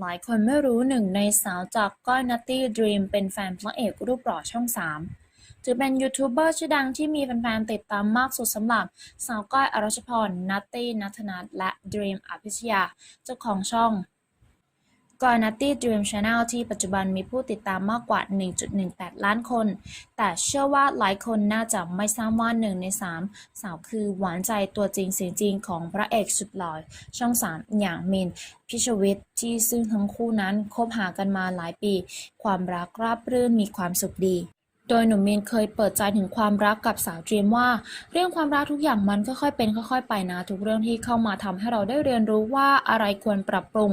หลายคนไม่รู้หนึ่งในสาวจากก้อยนัตตี้ดรีมเป็นแฟนพระเอกรูปหล่อช่อง 3 ถือเป็นยูทูบเบอร์ชื่อดังที่มีแฟนๆติดตามมากสุดสำหรับ สาวก้อยอรัชพร นัตตี้นัทนัทและดรีมอภิชยาเจ้าของช่อง กอนัตตี้ดรีมชาแนลที่ปัจจุบันมีผู้ติดตามมากกว่า 1.18 ล้านคน แต่เชื่อว่าหลายคนน่าจะไม่ทราบว่าหนึ่งในสามสาวคือหวานใจตัวจริงเสียงจริงของพระเอกสุดหล่อช่องสามอย่างมินพิชวิทที่ซึ่งทั้งคู่นั้นคบหากันมาหลายปี ความรักราบรื่นมีความสุขดี โดยหนุ่มมินเคยเปิดใจถึงความรักกับสาวดรีมว่า เรื่องความรักทุกอย่างมันค่อยๆเป็นค่อยๆไปนะ ทุกเรื่องที่เข้ามาทำให้เราได้เรียนรู้ว่าอะไรควรปรับปรุง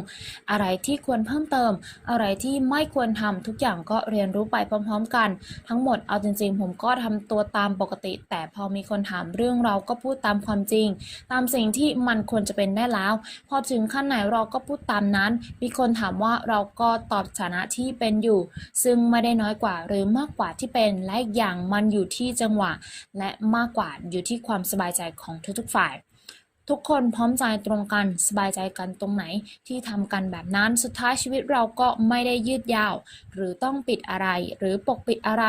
อะไรที่ควรเพิ่มเติม อะไรที่ไม่ควรทำทุกอย่างก็เรียนรู้ไปพร้อม ๆ กัน ทั้งหมดเอาจริง ๆ ผมก็ทำตัวตามปกติ แต่พอมีคนถามเรื่องเราก็พูดตามความจริง ตามสิ่งที่มันควรจะเป็นได้แล้ว พอถึงขั้นไหนเราก็พูดตามนั้น มีคนถามว่าเราก็ตอบฐานะที่เป็นอยู่ ซึ่งไม่ได้น้อยกว่าหรือมากกว่าที่เป็นและอีกอย่างมันอยู่ที่จังหวะ และมากกว่าอยู่ที่ความสบายใจของทุกๆฝ่าย ทุกคนพร้อมใจตรงกันสบายใจกันตรงไหนที่ทำกันแบบนั้นสุดท้ายชีวิตเราก็ไม่ได้ยืดยาว หรือต้องปิดอะไร หรือปกปิดอะไร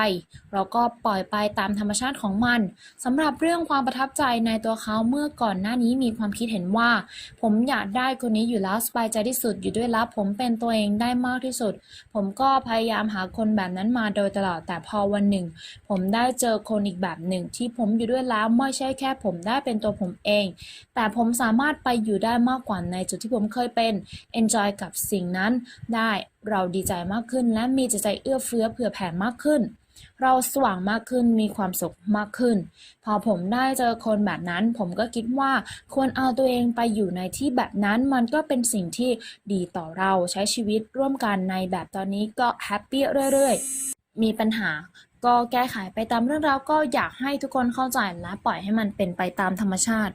เราก็ปล่อยไปตามธรรมชาติของมันสำหรับเรื่องความประทับใจในตัวเขาเมื่อก่อนหน้านี้มีความคิดเห็นว่า ผมอยากได้คนนี้อยู่แล้วสบายใจที่สุดอยู่ด้วยแล้วผมเป็นตัวเองได้มากที่สุด ผมก็พยายามหาคนแบบนั้นมาโดยตลอดแต่พอวันหนึ่ง ผมได้เจอคนอีกแบบหนึ่ง ที่ผมอยู่ด้วยแล้วไม่ใช่แค่ผมได้เป็นตัวผมเอง แต่ผมสามารถไปอยู่ได้มากกว่าในจุดที่ผมเคยเป็น enjoy กับสิ่งนั้น ได้เราดีใจมากขึ้น และมีจิตใจเอื้อเฟื้อเผื่อแผ่มากขึ้น เราสว่างมากขึ้นมีความสุขมากขึ้น พอผมได้เจอคนแบบนั้น ผมก็คิดว่าควรเอาตัวเองไปอยู่ในที่แบบนั้นมันก็เป็นสิ่งที่ดีต่อเราใช้ชีวิตร่วมกันในแบบตอนนี้ก็แฮปปี้เรื่อยๆ มีปัญหาก็แก้ไขไปตามเรื่องราวก็อยากให้ทุกคนเข้าใจและปล่อยให้มันเป็นไปตามธรรมชาติ